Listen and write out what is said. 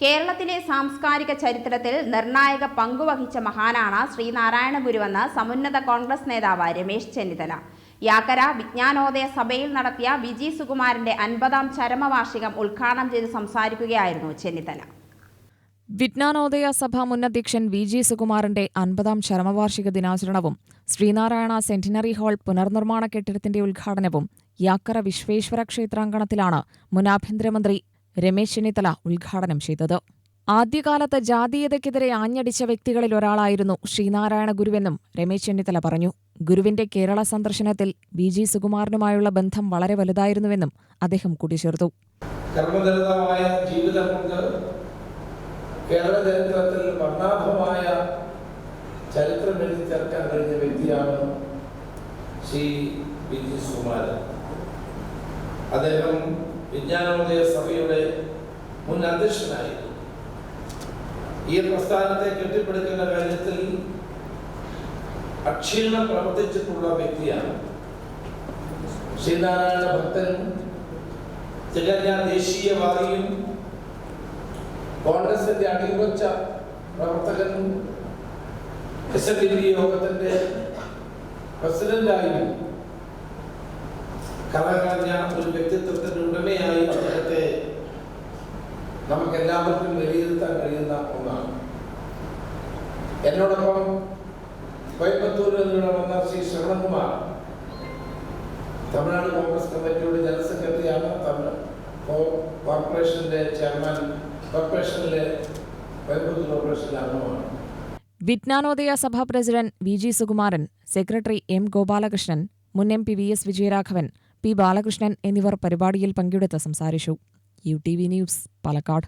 കേരളത്തിലെ സാംസ്കാരിക ചരിത്രത്തിൽ നിർണായക പങ്കുവഹിച്ച മഹാനാണ് ശ്രീനാരായണ ഗുരുവെന്ന് സമുന്നത കോൺഗ്രസ് നേതാവ് രമേശ് ചെന്നിത്തല. യാക്കര വിജ്ഞാനോദയ സഭയിൽ നടത്തിയ വിജി സുകുമാരന്റെ അൻപതാം ചരമവാർഷികം ഉദ്ഘാടനം ചെയ്ത് സംസാരിക്കുകയായിരുന്നു ചെന്നിത്തല. വിജ്ഞാനോദയ സഭ മുൻ അധ്യക്ഷൻ വി ജി സുകുമാരന്റെ അൻപതാം ചരമവാർഷിക ദിനാചരണവും ശ്രീനാരായണ സെന്റിനറി ഹാൾ പുനർനിർമ്മാണ കെട്ടിടത്തിന്റെ ഉദ്ഘാടനവും യാക്കര വിശ്വേശ്വര ക്ഷേത്രാങ്കണത്തിലാണ് മുൻ ആഭ്യന്തരമന്ത്രി രമേശ് ചെന്നിത്തല ഉദ്ഘാടനം ചെയ്തത്. ആദ്യകാലത്ത് ജാതീയതയ്ക്കെതിരെ ആഞ്ഞടിച്ച വ്യക്തികളിൽ ഒരാളായിരുന്നു ശ്രീനാരായണ ഗുരുവെന്നും രമേശ് ചെന്നിത്തല പറഞ്ഞു. ഗുരുവിന്റെ കേരള സന്ദർശനത്തിൽ ബി ജി സുകുമാരനുമായുള്ള ബന്ധം വളരെ വലുതായിരുന്നുവെന്നും അദ്ദേഹം കൂട്ടിച്ചേർത്തു. ജീവിതം കൊണ്ട് കേരള വ്യക്തിയാണ് ശ്രീ അദ്ദേഹം വിജ്ഞാനോദയ സഭയുടെ മുൻ അധ്യക്ഷനായിരുന്നു. ഈ പ്രസ്ഥാനത്തെ കെട്ടിപ്പടുക്കുന്ന കാര്യത്തിൽ അക്ഷീണം പ്രവർത്തിച്ചിട്ടുള്ള വ്യക്തിയാണ് ശ്രീനാരായണ ഭക്തനും തികഞ്ഞ ദേശീയവാദിയും കോൺഗ്രസിന്റെ അടിയുറച്ച പ്രവർത്തകനും എസ് എൻ ഡി പി യോഗത്തിന്റെ പ്രസിഡന്റായും കറകളഞ്ഞ ഒരു വ്യക്തിത്വത്തിന്റെ എല്ലാവർക്കും വിലയിരുത്താൻ കഴിയുന്ന ഒന്നാണ്. എന്നോടൊപ്പം കോയമ്പത്തൂരിൽ നിന്ന് വന്ന ശ്രീ ശ്രവണകുമാർ തമിഴ്നാട് കോൺഗ്രസ് കമ്മിറ്റിയുടെ ജനറൽ തമിഴ് കോർപ്പറേഷന്റെ ചെയർമാൻ കോർപ്പറേഷനിലെ കോയമ്പത്തൂർ കോർപ്പറേഷനിലെ അംഗമാണ്. വിജ്ഞാനോദയ സഭാ president V G Sukumaran secretary M Gopalakrishnan മുൻ M P V S Vijayaraghavan P Balakrishnan എന്നിവർ പരിപാടിയിൽ പങ്കെടുത്ത് സംസാരിച്ചു. U T V news Palakkad.